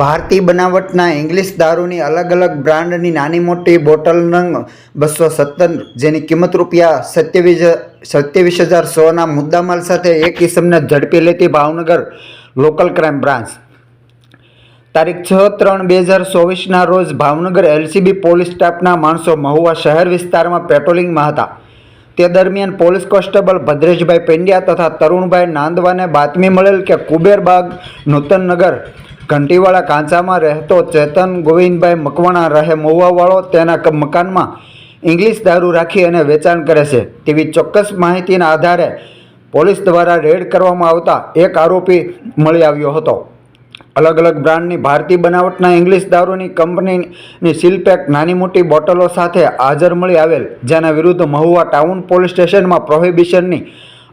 ભારતીય બનાવટના ઇંગ્લિશ દારૂની અલગ અલગ બ્રાન્ડની નાની મોટી બોટલ નંગ બસો સત્તર જેની કિંમત રૂપિયા સત્યાવીસ સત્યાવીસ હજાર સોના મુદ્દામાલ સાથે એક ઇસમને ઝડપી લેતી ભાવનગર લોકલ ક્રાઇમ બ્રાન્ચ તારીખ છ ત્રણ બે હજાર ચોવીસના રોજ ભાવનગર એલસીબી પોલીસ સ્ટાફના માણસો મહુવા શહેર વિસ્તારમાં પેટ્રોલિંગમાં હતા. તે દરમિયાન પોલીસ કોન્સ્ટેબલ ભદ્રેશભાઈ પેંડ્યા તથા તરુણભાઈ નાંદવાને બાતમી મળેલ કે કુબેરબાગ નૂતનનગર ઘંટીવાળા કાંચામાં રહેતો ચેતન ગોવિંદભાઈ મકવાણા રહે મહુવાવાળો તેના મકાનમાં ઇંગ્લિશ દારૂ રાખી અને વેચાણ કરે છે. તેવી ચોક્કસ માહિતીના આધારે પોલીસ દ્વારા રેડ કરવામાં આવતા એક આરોપી મળી આવ્યો હતો. અલગ અલગ બ્રાન્ડની ભારતીય બનાવટના ઇંગ્લિશ દારૂની કંપનીની સીલપેક નાની મોટી બોટલો સાથે હાજર મળી આવેલ, જેના વિરુદ્ધ મહુવા ટાઉન પોલીસ સ્ટેશનમાં પ્રોહિબિશનની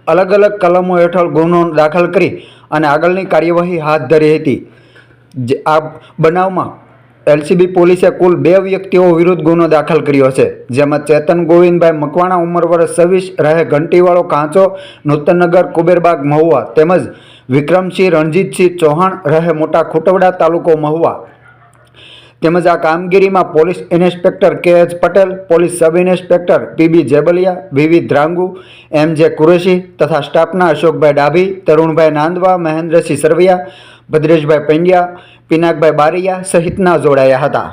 અલગ અલગ કલમો હેઠળ ગુનો દાખલ કરી અને આગળની કાર્યવાહી હાથ ધરી હતી. જે આ બનાવમાં એલસીબી પોલીસે કુલ બે વ્યક્તિઓ વિરુદ્ધ ગુનો દાખલ કર્યો છે, જેમાં ચેતન ગોવિંદભાઈ મકવાણા ઉંમર વર્ષ છવ્વીસ, રહે ઘંટીવાળો કાંચો, નૂતનનગર કુબેરબાગ મહુવા, તેમજ વિક્રમસિંહ રણજીતસિંહ ચૌહાણ, રહે મોટા ખુટવડા તાલુકો મહુવા. તેમજ આ કામગીરીમાં police inspector K H Patel, police sub inspector P B Jebaliya V V Dhrangu, M J Qureshi તથા સ્ટાફના અશોકભાઈ ડાભી, તરુણભાઈ નાંદવા, મહેન્દ્રસિંહ સરવૈયા ભદ્રેશભાઈ પંડ્યા પિનાકભાઈ બારૈયા સહિતના જોડાયા હતા.